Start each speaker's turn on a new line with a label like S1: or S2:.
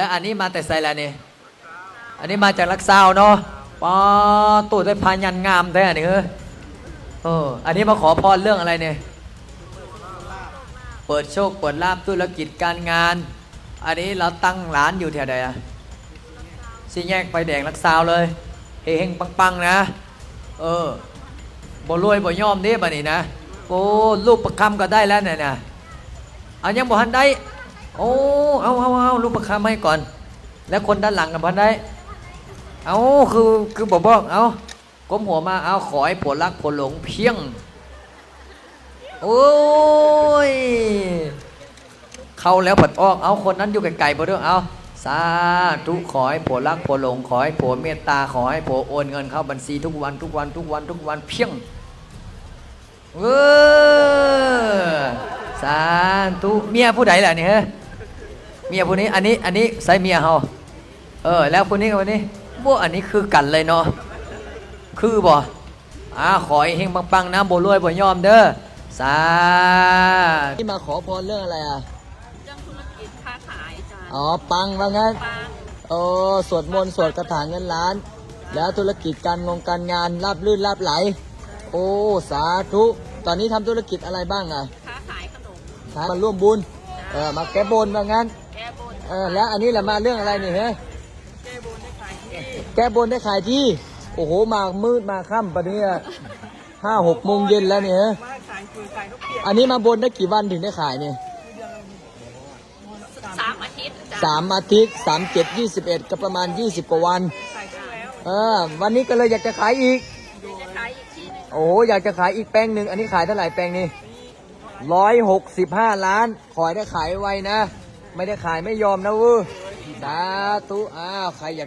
S1: แล้วอันนี้มาแต่ไซแล้วนี่ อันนี้มาจากลักซาวเนาะป้าตูดได้พายันงามแท้นี่เฮ้ยเออ อันนี้มาขอพรเรื่องอะไรเนี่ย เปิดโชคเปิดลาบธุรกิจการงาน อันนี้เราตั้งร้านอยู่แถวใดอะสี่แยกไฟแดงลักซาวเลย เฮงปังๆนะ เออ บ่รวยบ่ย่อมเด้บัดนี้นะ โอ้ลูกประคำก็ได้แล้วเนี่ยนะเอายังบ่ทันได้ โอ้เอาเอาเอาลูกประคำให้ก่อน แล้วคนด้านหลังกับพันได้ เอาคือคือบอกบอกเอาก้มหัวมาเอาขอให้ผลรักผลหลงเพียง โอ้ยเข้าแล้วผัดออกเอาคนนั้นอยู่ไกลๆบ่ด้วยเอาสาธุขอให้ผัวรักผัวหลงขอให้ผัวเมตตาขอให้ผัวโอนเงินเข้าบัญชีทุกวันทุกวันทุกวันทุกวันเพียงเออสาธุเมียผู้ใดล่ะเนี่ย เฮ้ยเมียผู้นี้อันนี้อันนี้ใส่เมียเฮาเออ แล้วผู้นี้กับผู้นี้บ่อันนี้คือกันเลยเนาะคือบ่อ่าขอให้เฮงปังๆนะบ่รวยบ่ยอมเด้อสาที่มาขอพรเรื่องอะไรอะ
S2: เรื่องธุรกิจค้าขายจ้ะ
S1: อ๋อปังว่างั้น
S2: ปัง
S1: โอ้สวดมนต์สวดคาถาเงินล้าน แล้วธุรกิจการงงการงานราบลื่นราบไหล โอ้สาธุตอนนี้ทำธุรกิจอะไรบ้างอะ
S2: ค้าขายขนม
S1: มาร่วมบุญเออมาแก้บนว่างั้น
S2: แก้บน
S1: เออแล้วอันนี้แหละมาเรื่องอะไรนี่เฮ้ย
S2: แก้บนได้ขายที่
S1: แก้บนได้ขายที่ โอ้โหมามืดมาค่ำปะเนี่ยห้าหกโมงเย็นแล้วเนี่ยเฮ้ย
S2: มาขายคือขายนกเปียก
S1: อันนี้มาบนได้กี่วันถึงได้ขายเนี่ย
S2: สามอาทิตย์จ้ะ
S1: สามอาทิตย์สามเจ็ดยี่สิบเอ็ดก็ประมาณยี่สิบกว่าวัน
S2: ขายได้แล้ว
S1: เออวันนี้ก็เลยอยากจะขายอีก
S2: เดี๋ยวจะขายอีกทีหนึง
S1: โอ้โหอยากจะขายอีกแปลงหนึ่งอันนี้ขายเท่าไหร่แปลงนี้ร้อยหกสิบห้าล้าน ขอให้ได้ขายไวนะ ไม่ได้ขายไม่ยอมนะเว้ยสาธุอ้าวใครอยาก